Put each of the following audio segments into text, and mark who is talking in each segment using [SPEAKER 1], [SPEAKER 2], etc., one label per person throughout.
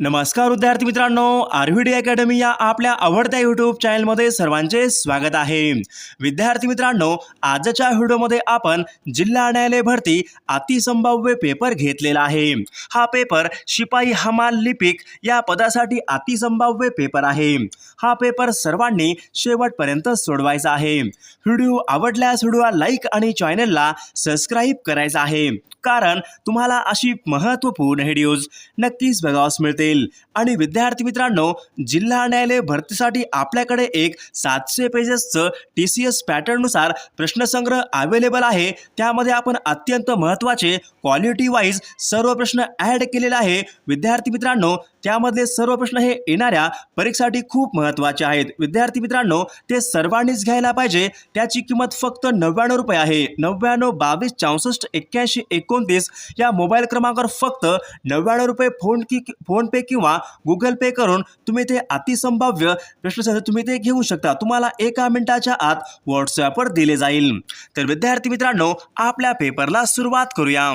[SPEAKER 1] नमस्कार विद्यार्थी मित्रांनो आरव्हीडी अकॅडमी या आपल्या आवडत्या यूट्यूब चॅनलमध्ये सर्वांचे स्वागत आहे. विद्यार्थी मित्रांनो आजच्या व्हिडिओमध्ये आपण जिल्हा न्यायालय भरती अतिसंभाव्य पेपर घेतलेला आहे. हा पेपर शिपाई हमाल लिपिक या पदासाठी अतिसंभाव्य पेपर आहे. हा पेपर सर्वांनी शेवटपर्यंत सोडवायचा आहे. व्हिडिओ आवडल्यास व्हिडिओला लाईक आणि चॅनलला सबस्क्राईब करायचा आहे. कारण तुम्हाला अशी महत्त्वपूर्ण व्हिडिओज नक्कीच बघावास असेल आणि विद्यार्थी मित्रांनो जिल्हा न्यायालय भरतीसाठी आपल्याकडे एक सातशे पेजेसचं टी सी एस पॅटर्ननुसार प्रश्नसंग्रह अवेलेबल आहे. त्यामध्ये आपण अत्यंत महत्त्वाचे क्वालिटी वाईज सर्व प्रश्न ॲड केलेले आहे. विद्यार्थी मित्रांनो त्यामधले सर्व प्रश्न हे येणाऱ्या परीक्षेसाठी खूप महत्त्वाचे आहेत. विद्यार्थी मित्रांनो ते सर्वांनीच घ्यायला पाहिजे. त्याची किंमत फक्त नव्याण्णव रुपये आहे. नव्याण्णव बावीस चौसष्ट एक्क्याऐंशी एकोणतीस या मोबाईल क्रमांकावर फक्त नव्याण्णव रुपये फोन की फोनपे किंवा गुगल पे करून तुम्ही ते अतिसंभाव्य प्रश्नसंच तुम्ही ते घेऊ शकता. तुम्हाला एका मिनिटाच्या आत व्हॉट्सॲपवर दिले जाईल. तर विद्यार्थी मित्रांनो आपल्या पेपरला सुरुवात करूया.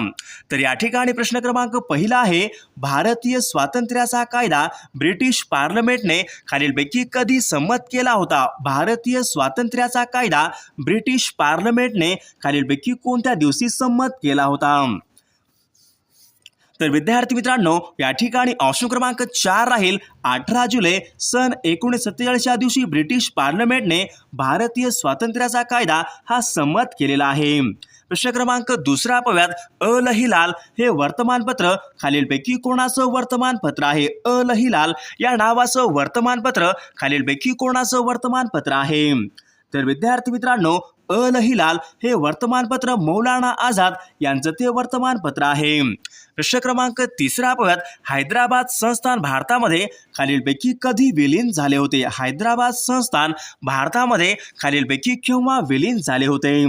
[SPEAKER 1] तर या ठिकाणी प्रश्न क्रमांक पहिला आहे भारतीय स्वातंत्र्याचा हा कायदा ब्रिटिश पार्लमेंटने खालीलपैकी कधी संमत केला होता? भारतीय स्वातंत्र्याचा कायदा ब्रिटिश पार्लमेंटने खालीलपैकी कोणत्या दिवशी संमत केला होता? तर विद्यार्थी मित्रांनो या ठिकाणी ऑप्शन क्रमांक चार राहील. अठरा जुलै सन एकोणीस सत्तेचाळीस या दिवशी ब्रिटिश पार्लमेंटने भारतीय स्वातंत्र्याचा कायदा हा संमत केलेला आहे. प्रश्न क्रमांक दुसरा पाहूयात अल हिलाल हे वर्तमानपत्र. खालीलपैकी कोणाचं वर्तमानपत्र आहे? अल हिलाल या नावाचं वर्तमानपत्र. खालीलपैकी कोणाचं वर्तमानपत्र आहे? तर विद्यार्थी मित्रांनो अल हिलाल हे वर्तमानपत्र मौलाना आझाद यांचं ते वर्तमानपत्र आहे. प्रश्न क्रमांक तिसरा पाहूयात हैदराबाद संस्थान भारतामध्ये खालीलपैकी कधी विलीन झाले होते? हैदराबाद संस्थान भारतामध्ये खालीलपैकी केव्हा विलीन झाले होते?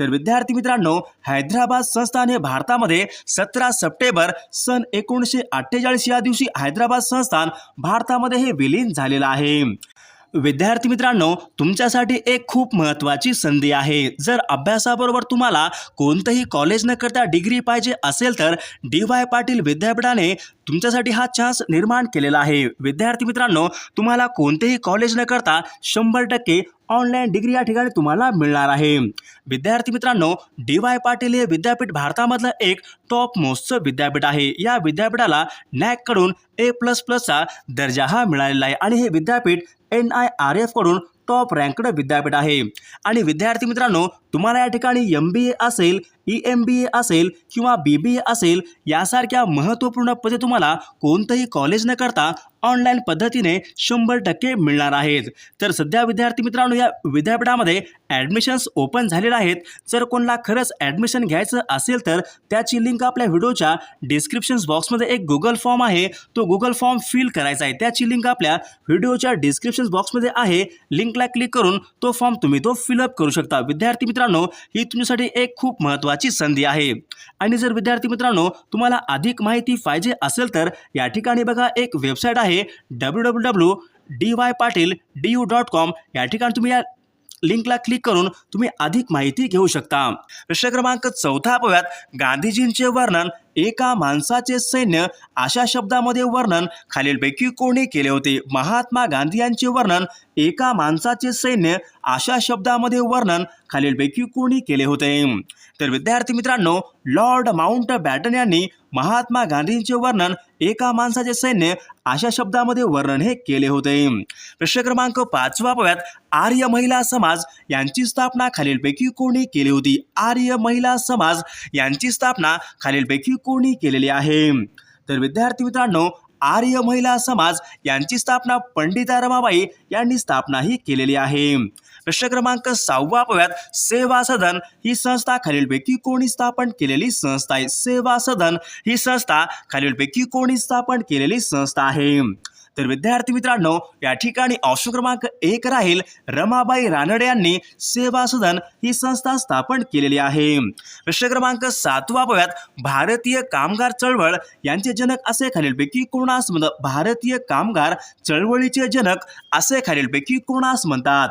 [SPEAKER 1] तर विद्यार्थी मित्रांनो हैदराबाद संस्थान हे भारतामध्ये सतरा सप्टेंबर सन एकोणीसशे अठ्ठेचाळीस या दिवशी हैदराबाद संस्थान भारतामध्ये हे विलीन झालेलं आहे. विद्यार्थी मित्रांनो तुमच्यासाठी एक खूप महत्त्वाची संधी आहे. जर अभ्यासाबरोबर तुम्हाला कोणतंही कॉलेज न करता डिग्री पाहिजे असेल तर डी वाय पाटील विद्यापीठाने तुमच्यासाठी हा चान्स निर्माण केलेला आहे. विद्यार्थी मित्रांनो तुम्हाला कोणतेही कॉलेज न करता शंभर टक्के ऑनलाईन डिग्री या ठिकाणी तुम्हाला मिळणार आहे. विद्यार्थी मित्रांनो डी वाय पाटील हे विद्यापीठ भारतामधलं एक टॉप मोस्टचं विद्यापीठ आहे. या विद्यापीठाला नॅककडून ए प्लस प्लसचा दर्जा हा मिळालेला आहे. आणि हे विद्यापीठ एन आय आर एफकडून टॉप रँकड विद्यापीठ आहे. आणि विद्यार्थी मित्रांनो तुम्हाला या ठिकाणी एम बी ए असेल ई एम बी ए असेल किंवा बी बी ए असेल यासारख्या महत्त्वपूर्ण पदे तुम्हाला कोणतंही कॉलेज न करता ऑनलाईन पद्धतीने शंभर टक्के मिळणार आहेत. तर सध्या विद्यार्थी मित्रांनो या विद्यापीठामध्ये ॲडमिशन्स ओपन झालेले आहेत. जर कोणाला खरंच ॲडमिशन घ्यायचं असेल तर त्याची लिंक आपल्या व्हिडिओच्या डिस्क्रिप्शन्स बॉक्समध्ये एक गुगल फॉर्म आहे. तो गुगल फॉर्म फिल करायचा आहे. त्याची लिंक आपल्या व्हिडिओच्या डिस्क्रिप्शन बॉक्समध्ये आहे. लिंक लिंकला क्लिक करून तो फॉर्म तुम्ही तो फिलअप करू शकता. विद्यार्थी मित्रांनो ही तुमच्यासाठी एक खूप महत्त्वाची संधी आहे. आणि जर विद्यार्थी मित्रांनो तुम्हाला अधिक माहिती पाहिजे असेल तर या ठिकाणी बघा एक वेबसाईट आहे W W W D Y Patil D U dot com या ठिकाणी तुम्ही या लिंकला क्लिक करून तुम्ही अधिक माहिती घेऊ शकता. प्रश्न क्रमांक चौथा अपव्यात गांधीजींचे वर्णन एका माणसाचे सैन्य अशा शब्दामध्ये वर्णन खालीलपैकी कोणी केले होते? महात्मा गांधी यांचे वर्णन एका माणसाचे सैन्य अशा शब्दामध्ये वर्णन खालीलपैकी कोणी केले होते? तर विद्यार्थी मित्रांनो लॉर्ड माउंट बॅटन यांनी महात्मा गांधींचे वर्णन एका माणसाचे सैन्य अशा शब्दामध्ये वर्णन हे केले होते. प्रश्न क्रमांक पाचवा पव्यात आर्य महिला समाज यांची स्थापना खालीलपैकी कोणी केली होती? आर्य महिला समाज यांची स्थापना खालीलपैकी कोणी केलेली आहे? तर विद्यार्थी मित्रांनो आर्य महिला समाज यांची स्थापना पंडिता रमाबाई यांनी स्थापनाही केलेली आहे. प्रश्न क्रमांक सहावा पाहूयात सेवा सदन ही संस्था खालीलपैकी कोणी स्थापन केलेली संस्था आहे? सेवा सदन ही संस्था खालीलपैकी कोणी स्थापन केलेली संस्था आहे? तर विद्यार्थी मित्रांनो या ठिकाणी ऑप्शन क्रमांक एक राहील. रमाबाई रानडे यांनी सेवा सदन ही संस्था स्थापन केलेली आहे. प्रश्न क्रमांक सातवा पाहूयात. भारतीय कामगार चळवळ यांचे जनक असे खालीलपैकी कोणास म्हणतात भारतीय कामगार चळवळीचे जनक असे खालीलपैकी कोणास म्हणतात?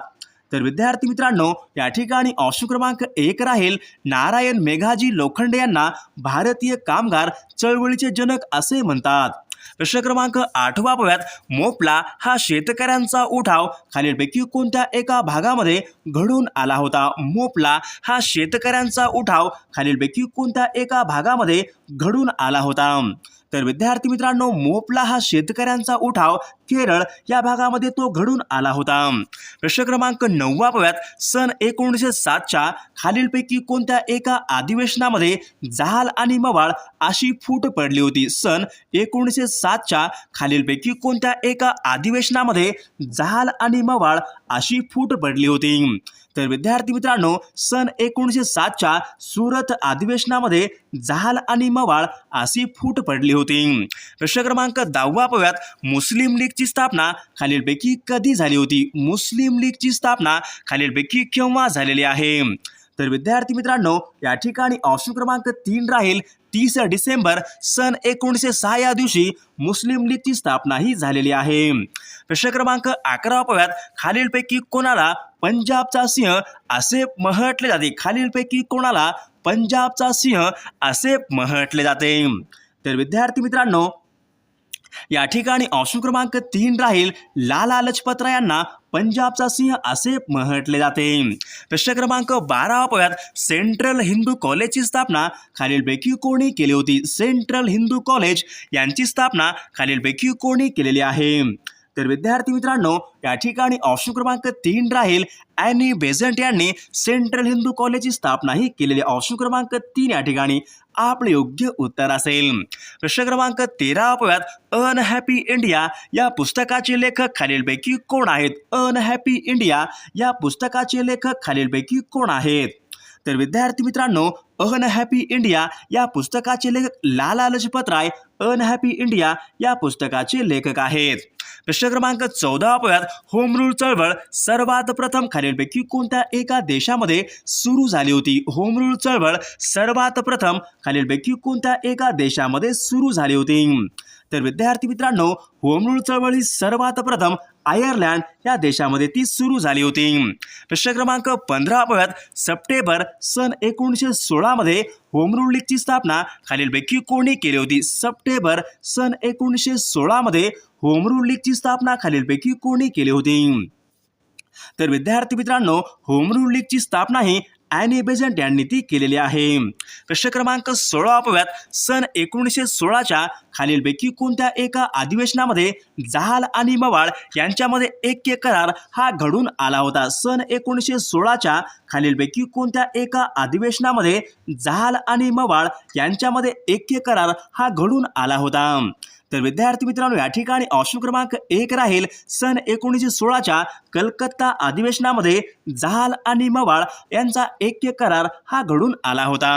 [SPEAKER 1] तर विद्यार्थी मित्रांनो या ठिकाणी ऑप्शन क्रमांक एक राहील. नारायण मेघाजी लोखंडे यांना भारतीय कामगार चळवळीचे जनक असे म्हणतात. प्रश्न क्रमांक आठवा पाहूयात मोपला हा शेतकऱ्यांचा उठाव. खालीलपैकी कोणत्या एका भागामध्ये घडून आला होता? मोपला हा शेतकऱ्यांचा उठाव. खालीलपैकी कोणत्या एका भागामध्ये घडून आला होता? तर विद्यार्थी मित्रांनो मोपला हा शेतकऱ्यांचा उठाव केरळ या भागामध्ये तो घडून आला होता. प्रश्न क्रमांक नववा पाहूयात सन एकोणीसशे सातच्या खालीलपैकी कोणत्या एका अधिवेशनामध्ये जहाल आणि मवाळ अशी फूट पडली होती? सन एकोणीसशे सातच्या खालीलपैकी कोणत्या एका अधिवेशनामध्ये जहाल आणि मवाळ अशी फूट पडली होती? तर विद्यार्थी मित्रांनो सन एकोणीसशे सातच्या सुरत अधिवेशनामध्ये जहाल आणि मवाळ अशी फूट पडली होती. प्रश्न क्रमांक दहावा पाहूयात. मुस्लिम लीगची स्थापना खालीलपैकी कधी झाली होती? मुस्लिम लीगची स्थापना खालीलपैकी केव्हा झालेली आहे? तर विद्यार्थी मित्रांनो या ठिकाणी ऑप्शन क्रमांक तीन राहील. तीस डिसेंबर सन एकोणीसशे सहा या दिवशी मुस्लिम लीगची स्थापनाही झालेली आहे. प्रश्न क्रमांक अकरा खालीलपैकी कोणाला पंजाबचा सिंह असे म्हटले जाते? खालीलपैकी कोणाला पंजाबचा सिंह असे म्हटले जाते? तर विद्यार्थी मित्रांनो या ठिकाणी ऑप्शन क्रमांक तीन राहील लाला लजपतराय यांना पंजाबचा सिंह असे म्हटले जाते. प्रश्न क्रमांक बारा पाहूयात. सेंट्रल हिंदू कॉलेजची स्थापना खालीलपैकी कोणी केली होती? सेंट्रल हिंदू कॉलेज यांची स्थापना खालीलपैकी कोणी केलेली आहे? तर विद्यार्थी मित्रांनो या ठिकाणी ऑप्शन क्रमांक तीन राहील. अॅनी बेझंट यांनी सेंट्रल हिंदू कॉलेजची स्थापना ही केलेली ऑप्शन क्रमांक तीन या ठिकाणी. आपले योग्य उत्तर असेल. प्रश्न क्रमांक तेरा पाहूयात. अनहॅपी इंडिया या पुस्तकाचे लेखक खालीलपैकी कोण आहेत? अनहॅपी इंडिया या पुस्तकाचे लेखक खालीलपैकी कोण आहेत? तर विद्यार्थी मित्रांनो अनहॅपी इंडिया या पुस्तकाचे लेखक लाला लजपत राय अनहॅपी इंडिया या पुस्तकाचे लेखक आहेत. प्रश्न क्रमांक चौदा पाहूयात होम रूल चळवळ सर्वात प्रथम खालीलपैकी कोणत्या एका देशामध्ये सुरू झाली होती? होम रूल चळवळ सर्वात प्रथम खालीलपैकी कोणत्या एका देशामध्ये सुरू झाली होती? तर विद्यार्थी मित्रांनो होम रूल सर्वात प्रथम आयर्लंड या देशामध्ये ती सुरू झाली होती. प्रश्न क्रमांक पंधरा सप्टेंबर सन एकोणीसशे सोळामध्ये होम रूल लीगची स्थापना खालीलपैकी कोणी केली होती? सप्टेंबर सन एकोणीसशे सोळामध्ये होम रूल लीगची स्थापना खालीलपैकी कोणी केली होती? तर विद्यार्थी मित्रांनो होम रूल लीगची स्थापना ही अॅनी बेझंट यांनी ती केलेली आहे. प्रश्न क्रमांक सोळा सन एकोणीसशे सोळाच्या खालीलपैकी कोणत्या एका अधिवेशनामध्ये जहाल आणि मवाळ यांच्यामध्ये ऐक्य करार हा घडून आला होता? सन एकोणीसशे सोळाच्या खालीलपैकी कोणत्या एका अधिवेशनामध्ये जहाल आणि मवाळ यांच्यामध्ये ऐक्य करार हा घडून आला होता? तर विद्यार्थी मित्रांनो या ठिकाणी ऑप्शन क्रमांक एक राहील. सन एकोणीसशे सोळाच्या कलकत्ता अधिवेशनामध्ये जहाल आणि मवाळ यांचा ऐक्य करार हा घडून आला होता.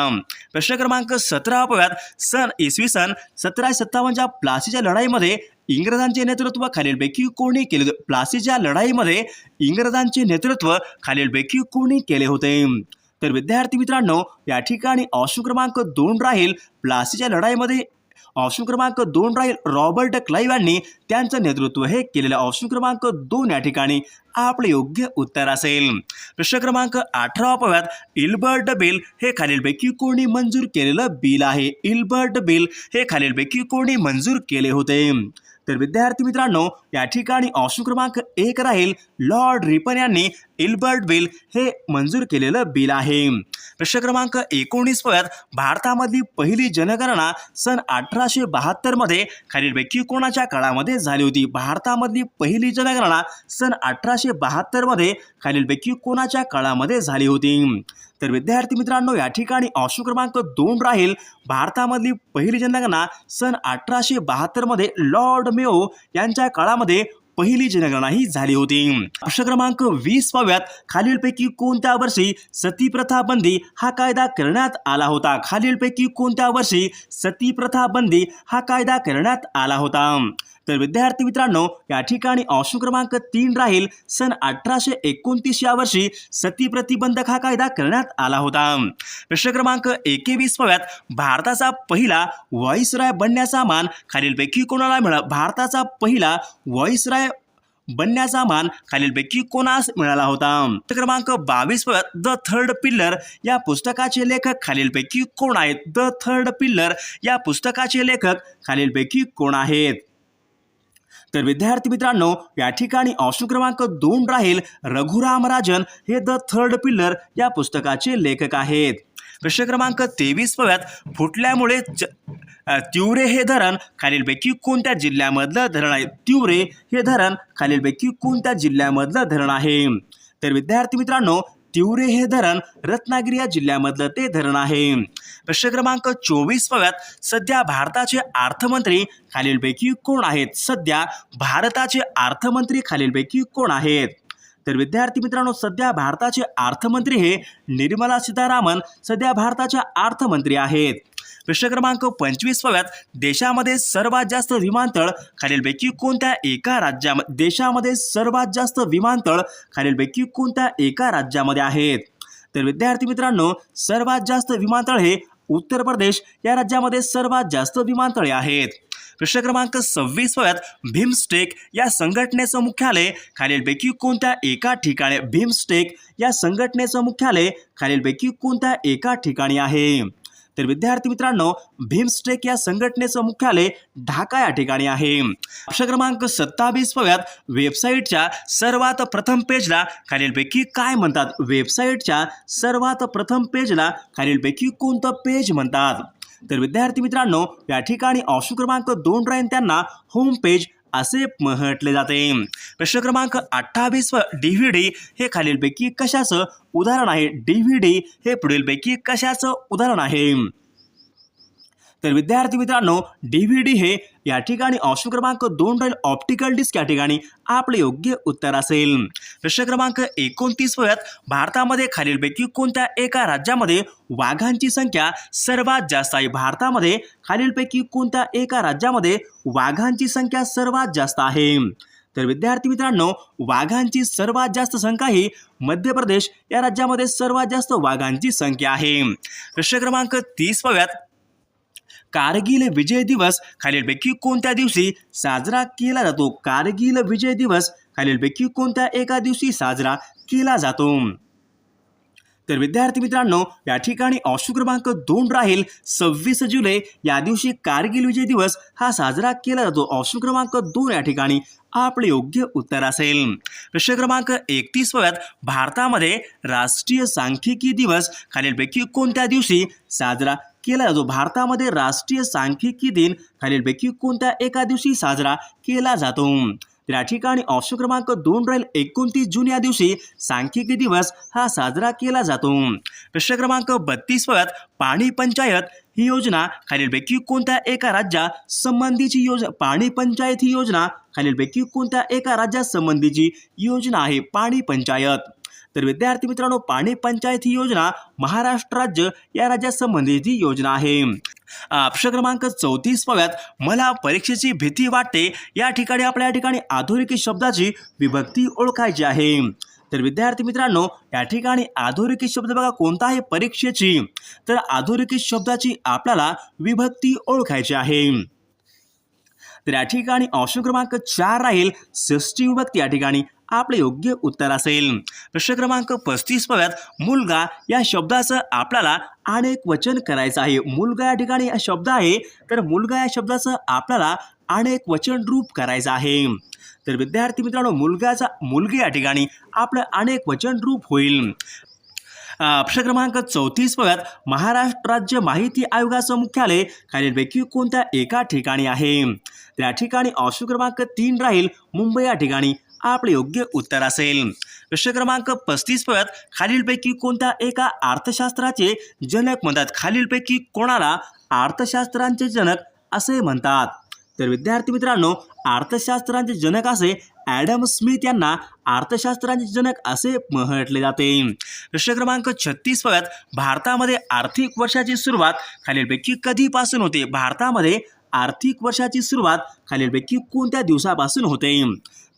[SPEAKER 1] प्रश्न क्रमांक सतरा पाहूयात. सन इसवी सन सतराशे सत्तावन्नच्या प्लासीच्या लढाईमध्ये इंग्रजांचे नेतृत्व खालीलपैकी कोणी केले होते? प्लासीच्या लढाईमध्ये इंग्रजांचे नेतृत्व खालीलपैकी कोणी केले होते? तर विद्यार्थी मित्रांनो या ठिकाणी ऑप्शन क्रमांक दोन राहील. प्लासीच्या लढाईमध्ये ऑप्शन क्रमांक दोन राहील रॉबर्ट क्लाईव्ह यांनी. त्यांचं नेतृत्व हे केलेलं ऑप्शन क्रमांक दोन या ठिकाणी. आपले योग्य उत्तर असेल. प्रश्न क्रमांक अठरा पाव्यात इल्बर्ट बिल हे खालीलपैकी कोणी मंजूर केलेलं बिल आहे. इल्बर्ट बिल हे खालीलपैकी कोणी मंजूर केले होते? तर विद्यार्थी मित्रांनो या ठिकाणी ऑप्शन क्रमांक एक राहील. लॉर्ड रिपन यांनी इल्बर्ट बिल हे मंजूर केलेलं बिल आहे. प्रश्न क्रमांक एकोणीस पयात भारतामधली पहिली जनगणना सन अठराशे बहात्तरमध्ये खालीलपैकी कोणाच्या काळामध्ये झाली होती? भारतामधली पहिली जनगणना सन अठराशे बहात्तरमध्ये खालीलपैकी कोणाच्या काळामध्ये झाली होती? तर विद्यार्थी मित्रांनो या ठिकाणी ऑप्शन क्रमांक दोन राहील. भारतामधली पहिली जनगणना सन अठराशे बहात्तरमध्ये लॉर्ड मेओ यांच्या काळामध्ये पहिली जनगणना ही झाली होती. प्रश्न क्रमांक वीस पाव्यात खालीलपैकी कोणत्या वर्षी सती प्रथा बंदी हा कायदा करण्यात आला होता? खालीलपैकी कोणत्या वर्षी सती प्रथा बंदी हा कायदा करण्यात आला होता? तर विद्यार्थी मित्रांनो या ठिकाणी अंश क्रमांक तीन राहील. सन अठराशे एकोणतीस या वर्षी सती प्रतिबंधक हा कायदा करण्यात आला होता. प्रश्न क्रमांक एकेवीसव्यात भारताचा पहिला व्हॉइसराय बनण्याचा मान खालीलपैकी कोणाला मिळाला भारताचा पहिला व्हॉइसराय बनण्याचा मान खालीलपैकी कोणास मिळाला होता? प्रश्न क्रमांक बावीस द थर्ड पिल्लर या पुस्तकाचे लेखक खालीलपैकी कोण आहेत? द थर्ड पिल्लर या पुस्तकाचे लेखक खालीलपैकी कोण आहेत? तर विद्यार्थी मित्रांनो या ठिकाणी ऑप्शन क्रमांक दोन राहील रघुराम राजन. हे द थर्ड पिल्लर या पुस्तकाचे लेखक आहेत. प्रश्न क्रमांक तेवीस पव्यात फुटल्यामुळे तिवरे हे धरण खालीलपैकी कोणत्या जिल्ह्यामधलं धरण आहे? तिवरे हे धरण खालीलपैकी कोणत्या जिल्ह्यामधलं धरण आहे? तर विद्यार्थी मित्रांनो तिवरे हे धरण रत्नागिरी या जिल्ह्यामधलं ते धरण आहे. प्रश्न क्रमांक चोवीस पव्यात सध्या भारताचे अर्थमंत्री खालीलपैकी कोण आहेत? सध्या भारताचे अर्थमंत्री खालीलपैकी कोण आहेत? तर विद्यार्थी मित्रांनो सध्या भारताचे अर्थमंत्री हे निर्मला सीतारामन सध्या भारताच्या अर्थमंत्री आहेत. प्रश्न क्रमांक पंचवीस पव्यात देशामध्ये सर्वात जास्त विमानतळ खालीलपैकी कोणत्या एका राज्यामध्ये देशामध्ये सर्वात जास्त विमानतळ खालीलपैकी कोणत्या एका राज्यामध्ये आहेत? तर विद्यार्थी मित्रांनो सर्वात जास्त विमानतळ हे उत्तर प्रदेश या राज्यामध्ये सर्वात जास्त विमानतळे आहेत. प्रश्न क्रमांक सव्वीस वयात भीमस्टेक या संघटनेचं मुख्यालय खालीलपैकी कोणत्या एका ठिकाणी? भीमस्टेक या संघटनेचं मुख्यालय खालीलपैकी कोणत्या एका ठिकाणी आहे? तर विद्यार्थी मित्रांनो भीमस्टेक या संघटनेचं मुख्यालय ढाका या ठिकाणी आहे. प्रश्न क्रमांक सत्तावीस पव्यात वेबसाईटच्या सर्वात प्रथम पेजला खालीलपैकी काय म्हणतात? वेबसाईटच्या सर्वात प्रथम पेजला खालीलपैकी कोणतं पेज म्हणतात? तर विद्यार्थी मित्रांनो या ठिकाणी ऑप्शन क्रमांक दोन राहील त्यांना होम पेज असे म्हटले जाते. प्रश्न क्रमांक अठ्ठावीस व डी व्ही डी हे खालीलपैकी कशाचं उदाहरण आहे? डी व्ही डी हे पुढीलपैकी कशाचं उदाहरण आहे? तर विद्यार्थी मित्रांनो डी व्ही डी हे या ठिकाणी ऑप्शन क्रमांक दोन राहील. ऑप्टिकल डिस्क या ठिकाणी आपले योग्य उत्तर असेल. प्रश्न क्रमांक एकोणतीस वयात भारतामध्ये खालीलपैकी कोणत्या एका राज्यामध्ये वाघांची संख्या सर्वात जास्त आहे? भारतामध्ये खालीलपैकी कोणत्या एका राज्यामध्ये वाघांची संख्या सर्वात जास्त आहे? तर विद्यार्थी मित्रांनो वाघांची सर्वात जास्त संख्या ही मध्य प्रदेश या राज्यामध्ये सर्वात जास्त वाघांची संख्या आहे. प्रश्न क्रमांक तीस वयात कारगिल विजय दिवस खालीलपैकी कोणत्या दिवशी साजरा केला जातो? कारगिल विजय दिवस खालीलपैकी कोणत्या एका दिवशी साजरा केला जातो? तर विद्यार्थी मित्रांनो या ठिकाणी ऑप्शन क्रमांक दोन राहील. सव्वीस जुलै या दिवशी कारगिल विजय दिवस हा साजरा केला जातो. ऑप्शन क्रमांक दोन या ठिकाणी आपले योग्य उत्तर असेल. प्रश्न क्रमांक एकतीस भारतामध्ये राष्ट्रीय सांख्यिकी दिवस खालीलपैकी कोणत्या दिवशी साजरा केला जातो. भारतामध्ये राष्ट्रीय सांख्यिकी दिन खालीलपैकी कोणत्या एका दिवशी साजरा केला जातो? या ठिकाणी ऑप्शन क्रमांक दोन राहील. एकोणतीस जून या दिवशी सांख्यिकी दिवस हा साजरा केला जातो. प्रश्न क्रमांक बत्तीस वयात पाणी पंचायत ही योजना खालीलपैकी कोणत्या एका राज्यात संबंधीची योजना? पाणी पंचायत ही योजना खालीलपैकी कोणत्या एका राज्यात संबंधीची योजना आहे? पाणी पंचायत. तर विद्यार्थी मित्रांनो पाणी पंचायत ही योजना महाराष्ट्र राज्य या राज्यासंबंधित ही योजना आहे. अक्ष क्रमांक चौतीस पव्यात मला परीक्षेची भीती वाटते या ठिकाणी आपल्या या ठिकाणी आधुनिकी शब्दाची विभक्ती ओळखायची आहे. तर विद्यार्थी मित्रांनो या ठिकाणी आधुनिक शब्द बघा कोणता आहे परीक्षेची. तर अधोरेखित शब्दाची आपल्याला विभक्ती ओळखायची आहे. तर या ठिकाणी ऑप्शन क्रमांक चार राहील. षष्टी विभक्ती या ठिकाणी आपले योग्य उत्तर असेल. प्रश्न क्रमांक पस्तीस पव्यात मुलगा या शब्दाचं आपल्याला अनेक वचन करायचं आहे. मुलगा या ठिकाणी हा शब्द आहे. तर मुलगा या शब्दाचं आपल्याला अनेक वचन रूप करायचं आहे. तर विद्यार्थी मित्रांनो मुलगाचा मुलगी या ठिकाणी आपलं अनेक वचन रूप होईल. प्रश्न क्रमांक चौतीस बघत महाराष्ट्र राज्य माहिती आयोगाचं मुख्यालय खालीलपैकी कोणत्या एका ठिकाणी आहे? त्या ठिकाणी ऑप्शन क्रमांक तीन राहील. मुंबई या ठिकाणी आपले योग्य उत्तर असेल. प्रश्न क्रमांक पस्तीस पव्यात खालीलपैकी कोणत्या एका अर्थशास्त्राचे जनक म्हणतात? खालीलपैकी कोणाला अर्थशास्त्रांचे जनक असे म्हणतात? तर विद्यार्थी मित्रांनो अर्थशास्त्रांचे जनक असे ॲडम स्मिथ यांना अर्थशास्त्रांचे जनक असे म्हटले जाते. प्रश्न क्रमांक छत्तीस पव्यात भारतामध्ये आर्थिक वर्षाची सुरुवात खालीलपैकी कधीपासून होते? भारतामध्ये आर्थिक वर्षाची सुरुवात खालीलपैकी कोणत्या दिवसापासून होते?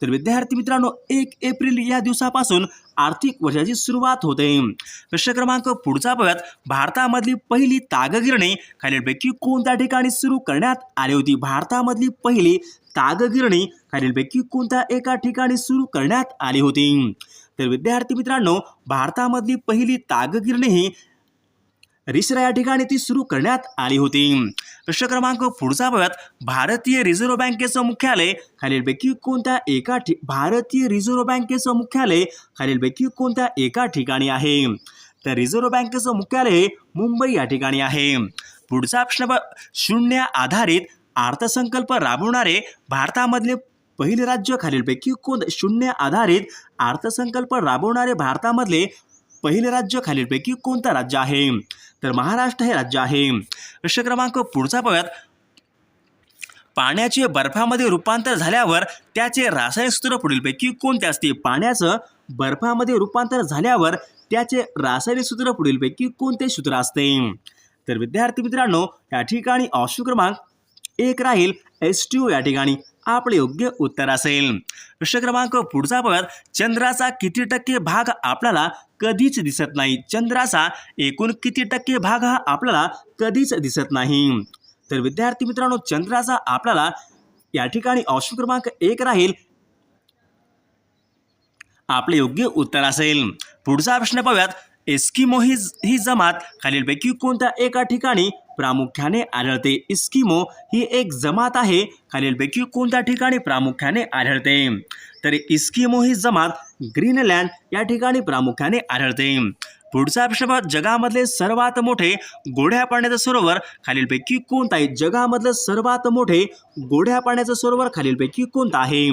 [SPEAKER 1] तर विद्यार्थी मित्रांनो एक एप्रिल या दिवसापासून आर्थिक वर्षाची सुरुवात होते. प्रश्न क्रमांक पुढचा पाहूयात भारतामधली पहिली तागगिरणी खालीलपैकी कोणत्या ठिकाणी सुरू करण्यात आली होती? भारतामधली पहिली तागगिरणी खालीलपैकी कोणत्या एका ठिकाणी सुरू करण्यात आली होती? तर विद्यार्थी मित्रांनो भारतामधली पहिली तागगिरणी ही रिसरा या ठिकाणी ती सुरू करण्यात आली होती. प्रश्न क्रमांक पुढचा पाहूयात भारतीय रिझर्व्ह बँकेचं मुख्यालय खालीलपैकी कोणत्या एका ठि भारतीय रिझर्व्ह बँकेचं मुख्यालय खालीलपैकी कोणत्या एका ठिकाणी आहे? तर रिझर्व्ह बँकेचं मुख्यालय मुंबई या ठिकाणी आहे. पुढचा प्रश्न शून्य आधारित अर्थसंकल्प राबवणारे भारतामधले पहिले राज्य खालीलपैकी कोण शून्य आधारित अर्थसंकल्प राबवणारे भारतामधले पहिले राज्य खालीलपैकी कोणतं राज्य आहे? तर महाराष्ट्र हे राज्य आहे. प्रश्न क्रमांक पुढचा पाहूयात पाण्याचे बर्फामध्ये रूपांतर झाल्यावर त्याचे रासायनिक सूत्र पुढीलपैकी कोणते असते? पाण्याचं बर्फामध्ये रूपांतर झाल्यावर त्याचे रासायनिक सूत्र पुढीलपैकी कोणते सूत्र असते? तर विद्यार्थी मित्रांनो या ठिकाणी ऑप्शन क्रमांक एक राहील एस टी ओ या ठिकाणी. आपले योग्य उत्तर असेल. प्रश्न क्रमांक पुढचा पद चंद्राचा किती टक्के भाग आपल्याला कधीच दिसत नाही? चंद्राचा एकूण किती टक्के भाग हा आपल्याला कधीच दिसत नाही? तर विद्यार्थी मित्रांनो चंद्राचा आपल्याला या ठिकाणी ऑप्शन क्रमांक एक राहील. आपले योग्य उत्तर असेल. पुढचा प्रश्न पाहूयात. एस्किमो ही ही जमात खालीलपैकी कोणत्या एका ठिकाणी प्रामुख्याने आढळते. इस्किमो ही एक जमात आहे. खालीलपैकी कोणत्या ठिकाणी प्रामुख्याने आढळते? तर इस्किमो ही जमात ग्रीनलँड या ठिकाणी प्रामुख्याने आढळते. पुढचा प्रश्न जगामधले सर्वात मोठे गोड्या पाण्याचं सरोवर खालीलपैकी कोणतं आहे जगामधलं सर्वात मोठे गोड्या पाण्याचं सरोवर खालीलपैकी कोणतं आहे?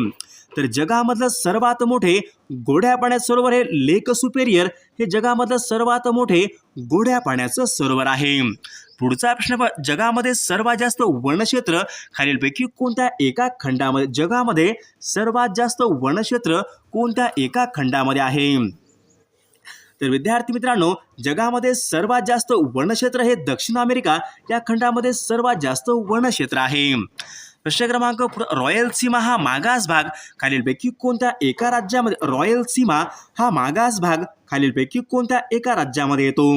[SPEAKER 1] तर जगामधलं सर्वात मोठे गोड्या पाण्याचं सरोवर हे लेक सुपेरियर हे जगामधलं सर्वात मोठे गोड्या पाण्याचं सरोवर आहे. पुढचा प्रश्न जगामध्ये सर्वात जास्त वनक्षेत्र खालीलपैकी कोणत्या एका खंडामध्ये जगामध्ये सर्वात जास्त वनक्षेत्र कोणत्या एका खंडामध्ये आहे? तर विद्यार्थी मित्रांनो जगामध्ये सर्वात जास्त वनक्षेत्र हे दक्षिण अमेरिका या खंडामध्ये सर्वात जास्त वनक्षेत्र आहे. प्रश्न क्रमांक रॉयल सीमा हा मागास भाग खालीलपैकी कोणत्या एका राज्यामध्ये रॉयल सीमा हा मागास भाग खालीलपैकी कोणत्या एका राज्यामध्ये येतो?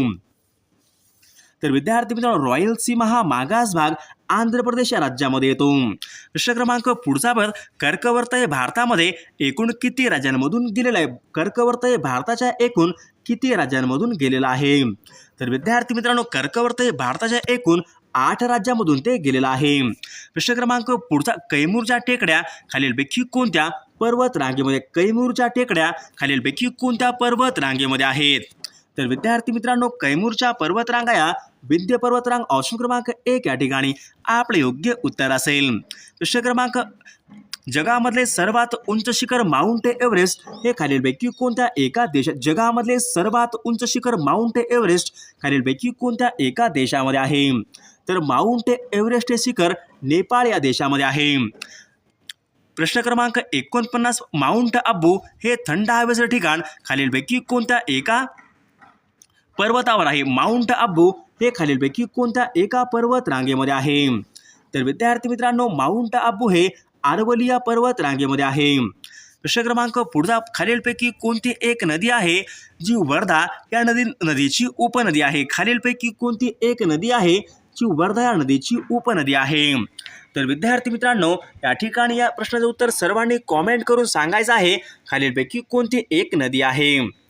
[SPEAKER 1] तर विद्यार्थी मित्रांनो रॉयल सीमा हा मागास भाग आंध्र प्रदेश या राज्यामध्ये येतो. प्रश्न क्रमांक पुढचा भर कर्कवर्त हे भारतामध्ये एकूण किती राज्यांमधून गेलेलं आहे? कर्कवर्त हे भारताच्या एकूण किती राज्यांमधून गेलेलं आहे? तर विद्यार्थी मित्रांनो कर्कवर्त हे भारताच्या एकूण आठ राज्यामधून ते गेलेलं आहे. प्रश्न क्रमांक पुढचा कैमूरच्या टेकड्या खालीलपैकी कोणत्या पर्वत रांगेमध्ये कैमूरच्या टेकड्या खालीलपैकी कोणत्या पर्वत रांगेमध्ये आहेत? तर विद्यार्थी मित्रांनो कैमूरच्या पर्वतरांगा या विद्य पर्वतरांग ऑप्शन क्रमांक एक या ठिकाणी आपले योग्य उत्तर असेल. प्रश्न क्रमांक जगामधले सर्वात उंच शिखर माउंट एव्हरेस्ट हे खालीलपैकी कोणत्या एका देशात जगामधले सर्वात उंच शिखर माउंट एव्हरेस्ट खालीलपैकी कोणत्या एका देशामध्ये आहे? तर माउंट एव्हरेस्ट हे शिखर नेपाळ या देशामध्ये आहे. प्रश्न क्रमांक एकोणपन्नास माउंट अब्बू हे थंड हवेचं ठिकाण खालीलपैकी कोणत्या एका पर्वतावर आहे. माउंट अब्बू हे खालीलपैकी कोणत्या एका पर्वत रांगेमध्ये आहे? तर विद्यार्थी मित्रांनो माउंट अब्बू हे आरवलिया पर्वत रांगेमध्ये आहे. प्रश्न क्रमांक पुढचा खालीलपैकी कोणती एक नदी आहे? जी वर्धा या नदी नदीची उपनदी आहे. खालीलपैकी कोणती एक नदी आहे? जी वर्धा या नदीची उपनदी आहे. तर विद्यार्थी मित्रांनो या ठिकाणी या प्रश्नाचं उत्तर सर्वांनी कॉमेंट करून सांगायचं आहे. खालीलपैकी कोणती एक नदी आहे?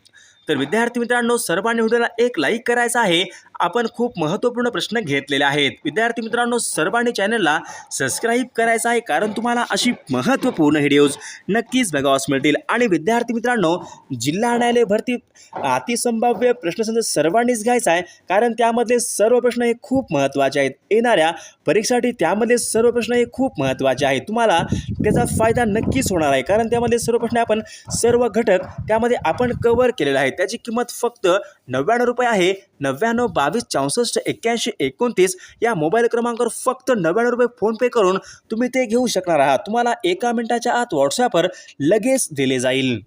[SPEAKER 1] तर विद्यार्थी मित्रांनो सर्वांनी व्हिडिओला एक लाईक करायचा आहे. आपण खूप महत्त्वपूर्ण प्रश्न घेतलेले आहेत. विद्यार्थी मित्रांनो सर्वांनी चॅनलला सबस्क्राईब करायचं आहे कारण तुम्हाला अशी महत्त्वपूर्ण व्हिडिओज नक्कीच बघावास मिळतील. आणि विद्यार्थी मित्रांनो जिल्हा न्यायालय भरती अतिसंभाव्य प्रश्नसंच सर्वांनीच घ्यायचा आहे कारण त्यामधले सर्व प्रश्न हे खूप महत्त्वाचे आहेत. येणाऱ्या परीक्षासाठी त्यामधले सर्व प्रश्न हे खूप महत्त्वाचे आहेत. तुम्हाला त्याचा फायदा नक्कीच होणार आहे कारण त्यामध्ये सर्व प्रश्न आपण सर्व घटक त्यामध्ये आपण कवर केलेले आहेत. त्याची किंमत फक्त नव्याण्णव रुपये आहे. नव्याण्णव बावीस चौसष्ट एक्क्याऐंशी एकोणतीस या मोबाईल क्रमांकावर फक्त नव्याण्णव रुपये फोनपे करून तुम्ही ते घेऊ शकणार आहात. तुम्हाला एका मिनिटाच्या आत व्हॉट्सॲपवर लगेच दिले जाईल.